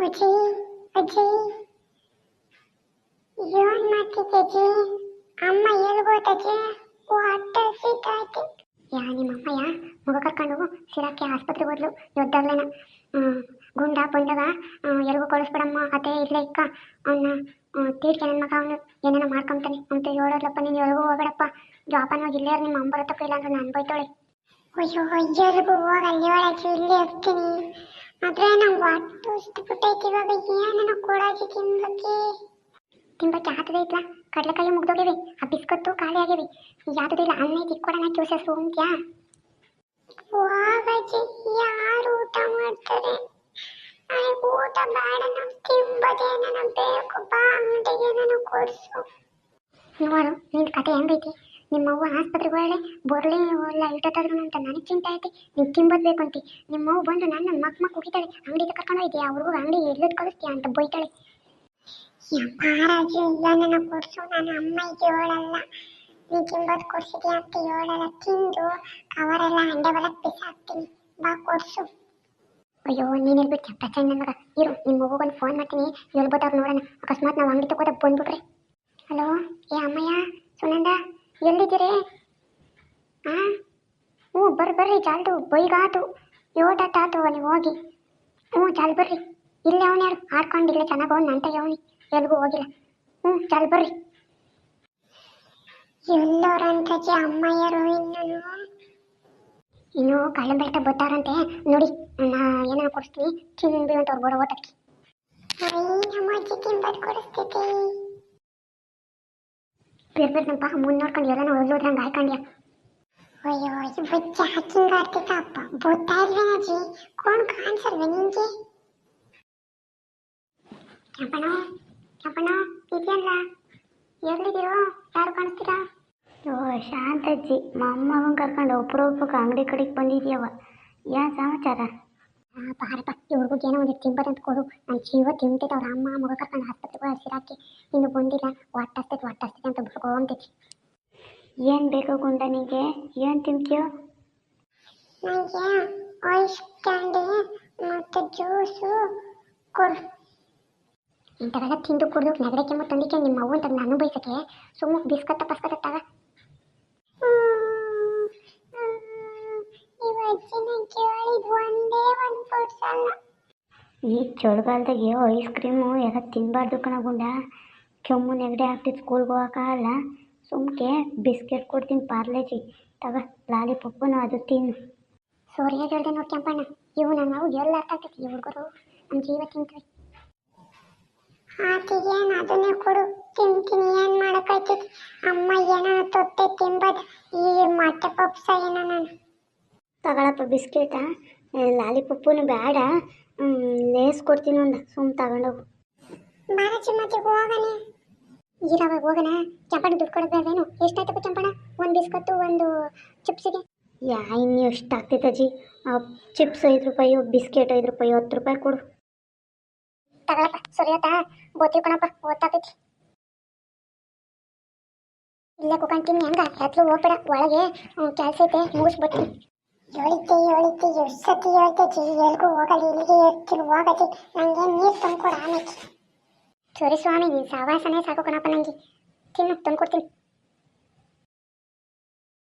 ಅಜ್ಜಿ ಅಜ್ಜಿ ಏನ್ ಮಾಡ್ತಿದ್ದೆ ಅಮ್ಮ ಎಲ್ಗೋತಜ್ಜಿ ಹೊಟ್ಟೆ ಸಿಕ್ಕಾಯ್ತು ಯಾ ಮಗ ಕರ್ಕೊಂಡು ಸಿರಾಕ್ಕೆ ಆಸ್ಪತ್ರೆಗೆ ಹೋದ್ಲು ದೊಡ್ಡಾಗ್ಲೇನ ಗುಂಡ ಬಂದಾಗ ಎಲ್ಗೂ ಕಳಿಸ್ಬಿಡಮ್ಮ ಅದೇ ಇಲ್ಲೇ ಇಕ್ಕ ಅವನ್ನ ತೀರ್ಕೆ ನನ್ನ ಮಗ ಅವನು ಏನೇನೋ ಮಾಡ್ಕೊಂತಾನೆ ಅಂತ ಹೇಳೋದ್ಲಪ್ಪ ನೀನು ಎಲ್ಗೂ ಹೋಗಬೇಡಪ್ಪ ಜಾಪನ ಹೋಗಿ ಇಲ್ಲೇ ನಿಮ್ಮ ಅಮ್ಮ ಬರತ್ತಪ್ಪ ಇಲ್ಲ ಅಂದ್ರೆ ನಾನು ಬೈತಾಳೆ ಅಯ್ಯೋ ಎಲ್ಗೂ ಹೋಗ ಅಲ್ಲಿ ಒಳಗೆ ಇಲ್ಲೇ ಇರ್ತೀನಿ ಆದ್ರೆ ನಂಗೆ ಹೊಟ್ಟು ಬಿಟ್ಟೈತಿ ಇವಾಗ. ಏನೇನೋ ಕೊಡಾಕಿ ತಿನ್ಬೇಕಿ ತಿನ್ಬಕ್ಕೆ ಆತದೆ ಇತ್ಲ ಕಡಲೆಕಾಯಿ ಮುಗ್ದೋಗಿವೆ. ಆ ಬಿಸ್ಕತ್ತು ಖಾಲಿ ಆಗಿವೆ ಯಾವ್ದಿಲ್ಲ ಅನ್ನೇ ತಿಕ್ಕೊಡಣ ಜ್ಯೂಸ ಸೋಂಕ್ಯಾ ವಾಗಜ್ಜಿ ಯಾರು ಊಟ ಮಾಡ್ತಾರೆ? ನನಗೆ ಊಟ ಬೇಡ ನಾವು ತಿಂಬದೇ ನನಗೆ ಬೇಕು. ಬಾ ಅಂಗಡಿಗೆ ನನಗೆ ಕೊಡಿಸು. ನೋಡು ನಿನ್ ಕತೆ ಹೆಂಗೈತಿ? ನಿಮ್ಮವ್ವ ಆಸ್ಪತ್ರೆಗೆ ಒಳ್ಳೆ ಬರಲಿ, ಇಲ್ಲ ಇಟ್ಟತ್ತಾದ್ರು ಅಂತ ನನಗೆ ಚಿಂತೆ ಐತಿ ನೀವು ತಿಂಬದ್ಬೇಕು ಅಂತ. ನಿಮ್ಮವ್ವ ಬಂದು ನನ್ನ ಮಕ್ ಮಕ್ ಹೋಗಿತಾಳೆ ಅಂಗಡಿಗೆ ಕರ್ಕೊಂಡು ಆ ಅವ್ರಿಗೂ ಅಂಗಡಿ ಎಲ್ಲದ್ ಕಳಿಸ್ತೀಯ ಅಂತ ಬೈತಾಳೆ. ಮಹಾರಾಜು, ಇಲ್ಲ ನನ್ನ ಕೊಡ್ಸು ನಾನು ಅಮ್ಮಗೆ ಹೇಳಲ್ಲ. ನೀ ತಿಂಬದ್ ಕೊಡ್ಸಿದ್ಯಾ ಅಂತ ಹೇಳಲ್ಲ. ತಿಂದು ಕವರೆಲ್ಲ ಹಂಡೆ ಬಲಕ್ ಬಿಸಾಕ್ತೀನಿ. ಬಾ, ಕೊಡ್ಸು. ಅಯ್ಯೋ, ನೀನು ಹೇಳ್ಬಿಟ್ಟು ಪ್ರಚಂಡ ಮಗ. ಇರು ನಿಮ್ಮ ಮಗುಗೊಂದು ಫೋನ್ ಮಾಡ್ತೀನಿ. ಹೇಳ್ಬೋದವ್ರು ನೋಡೋಣ. ಅಕಸ್ಮಾತ್ ನಾವು ಅಂಗಡಿ ತಗೋದಾಗ ಬಂದ್ಬಿಟ್ರೆ. ಹಲೋ, ಏ ಅಮ್ಮಯ್ಯ? ಎಲ್ಲಿದ್ದೀರಿ? ಹಾ ಹ್ಞೂ ಬರ್ರಿ ಬರ್ರಿ ಬೈಗ ಬೈಗಾತು ಯೋಟಾಟ ಅಲ್ಲಿ ಹೋಗಿ. ಹ್ಞೂ ಚಾಲ್ ಬರ್ರಿ. ಇಲ್ಲೇ ಅವನು ಯಾರು? ಆಡ್ಕೊಂಡಿಲ್ಲ ಚೆನ್ನಾಗಿ ಅವ್ನು ನಂತ ಅವನಿ. ಎಲ್ಗೂ ಹೋಗಿಲ್ಲ. ಹ್ಞೂ ಚಾಲ್ ಬರ್ರಿ. ಎಲ್ಲೋರಂತಜಿ ಅಮ್ಮಯ್ಯರು ಇನ್ನೂ? ಇನ್ನು ಕಳ್ಳ ಬೆಟ್ಟ ಬರ್ತಾರಂತೆ. ನೋಡಿ ನಾ ಏನ ಕೊಡಿಸ್ತೀನಿ. ತಿಂದು ಅಂತ ಅವ್ರು ಬರೋ ಓಟಕ್ಕೆ ನಮ್ಮ ಅಜ್ಜಿ ಕೊಡಿಸ್ತೈತಿ ಬಿರ್ಬಿರ್ನಪ್ಪ ಮುಂದೆ ನೋಡ್ಕೊಂಡು ಎಲ್ಲನೋ ಓದ್ಲೋದ್ರಂಗೆ ಆಯ್ಕೊಂಡ್ಯ. ಅಯ್ಯೋ, ಈ ಬುಜ್ಜ ಹಕ್ಕಿಂಗ್ ಆಡ್ತಿದ್ದ ಅಪ್ಪ. ಗೊತ್ತಾ ಇಲ್ವೇನಜ್ಜಿ ಕೋಣ್ ಕಾಣಿಸಲ್ವೇ ನಿಂಗೆ? ಕೆಂಪಣ್ಣ ಕೆಂಪಣ್ಣ, ಇದೆಯಲ್ಲ? ಎಲ್ಲಿದ್ದೀರೋ ಯಾರು ಕಾಣಿಸ್ತೀರಾ? ಓ, ಶಾಂತಜ್ಜಿ ಮೊಮ್ಮಗನ್ ಕರ್ಕೊಂಡು ಒಬ್ರೊಬ್ಬಕ್ಕೆ ಅಂಗಡಿ ಕಡೆಗೆ ಬಂದಿದ್ಯವ ಏನು ಸಮಾಚಾರ? ಪಾರಪ್ಪ ಇವ್ರಿಗೂ ಏನೋ ಒಂದು ತಿಂಬದಂತ ಕೊಡು. ನನ್ನ ಜೀವ ತಿಂತೈತೆ ಅವ್ರ ಅಮ್ಮ ಮಗ ಕರ್ಕೊಂಡು ಆಸ್ಪತ್ರೆಗೆ ಹಸಿರಾಕಿ. ಇನ್ನು ಬಂದಿಲ್ಲ ಒಟ್ಟಸ್ತೈತೆ ಒಟ್ಟಸ್ತೈತೆ ಅಂತ ಬಿಡ್ಕೊಂತೈತಿ. ಏನು ಬೇಕು ಗುಂಡನಿಗೆ? ಏನ್ ತಿಂತೀಯೋ? ನನಗೆ ಐಸ್ ಕ್ಯಾಂಡಿ ಮತ್ತು ಜ್ಯೂಸು ಕೊಡು. ಇಂಥವೆಲ್ಲ ತಿಂದು ಕುಡಿದು ನೆಗಡಿ ಕೆಮ್ಮು ತಂದಿಕೆ ನಿಮ್ಮ ಅವ್ವ ಅಂತ ನಾನು ಬಯಸಕ್ಕೆ ಸುಮ್ಮನೆ ಬಿಸ್ಕತ್ತ ಪಸ್ಕತ್ತ ತಗ ಇವತ್ತಿನ ಕೇಳಿದ್ ಒಂದೇ ಒಂದು ಕೊಡ್ಸಲ್ಲ ಈ ಚಳಿಗಾಲದಾಗೆ ಐಸ್ ಕ್ರೀಮು ಎಲ್ಲ ತಿನ್ನಬಾರ್ದು ಕಣ ಗುಂಡ. ಕೆಮ್ಮು ನೆಗಡಿ ಆಗ್ತಿತ್ತು ಸ್ಕೂಲ್ಗೆ ಹೋಗೋಕ್ಕಾಗಲ್ಲ ಸುಮ್ಕೆ ಬಿಸ್ಕೆಟ್ ಕೊಡ್ತೀನಿ ಪಾರ್ಲೇಜಿ ತಗ ಲಾಲಿಪಪ್ಪನು ಅದು ತಿನ್ನು ಸೂರ್ಯ ಹೇಳ್ದೆ ನೋಡಿ ಕೆಂಪಣ್ಣ. ಇವು ನನ್ನ ನಾವು ಎಲ್ಲ ಅರ್ಥ ಆಗ್ತೈತಿ. ಈ ಹುಡುಗರು ನಮ್ಮ ಜೀವ ತಿಂತೀವಿ. ಆಕೆಗೆ ಅದನ್ನೇ ಕೊಡು. ತಗೊಳಪ್ಪ ಬಿಸ್ಕೆಟ ಲಾಲಿಪಪ್ಪನು ಬೇಡ ಲೇಸ್ ಕೊಡ್ತೀನಿ ಒಂದು ಸುಮ್ಮ ತಗೊಂಡೋಗು. ಬಾರಚ್ಚಿ ಮತ್ತೆ ಹೋಗನೆ. ಈರವಾಗ ಹೋಗಣ ಚಂಪಣ ದುಡ್ಡು ಕೊಡೋದು ಬೇಡವೇನು ಎಷ್ಟಾಯ್ತಪ್ಪ ಚಂಪಣ ಒಂದು ಬಿಸ್ಕತ್ತು ಒಂದು ಚಿಪ್ಸಿಗೆ? ಯಾ ಇನ್ನು ಎಷ್ಟು ಆಗ್ತೈತೆ ಅಜ್ಜಿ ಚಿಪ್ಸ್ ಐದು ರೂಪಾಯಿ ಬಿಸ್ಕೆಟ್ ಐದು ರೂಪಾಯಿ ಹತ್ತು ರೂಪಾಯಿ ಕೊಡು. ತಗೊಳಪ್ಪ ಸರಿಯತ್ತ ಬೋತಿ ಕಣಪ್ಪ ಓದ್ತಾಕೈತಿ ಇಲ್ಲೇ ಕುಕೊಂತೀನಿ ಹೆಂಗ. ಎತ್ಲು ಹೋಗ್ಬೇಡ ಒಳಗೆ ಕೆಲಸ ಐತೆ ಮುಗಿಸ್ಬಿಡ್ತೀನಿ. ಹೇಳಿದ್ದೆ ಹೇಳಿದ್ದೆ ಎಷ್ಟು ಸತಿ ಹೇಳ್ದೆ ಜಿ ಎಲ್ಗೂ ಹೋಗಲಿ, ಇಲ್ಲಿಗೆ ಇರ್ತೀನಿ ಹೋಗತಿ ನನಗೆ ನೀರು ತಂದ್ಕೊಡ ಆಮೇಲೆ. ಸರಿ ಸ್ವಾಮಿ ನೀನು ಸಾವಾಸನೇ ಸಾಕು ಕಣಪ್ಪ ನನಗೆ ತಿನ್ನು, ತಂದ್ಕೊಡ್ತೀನಿ.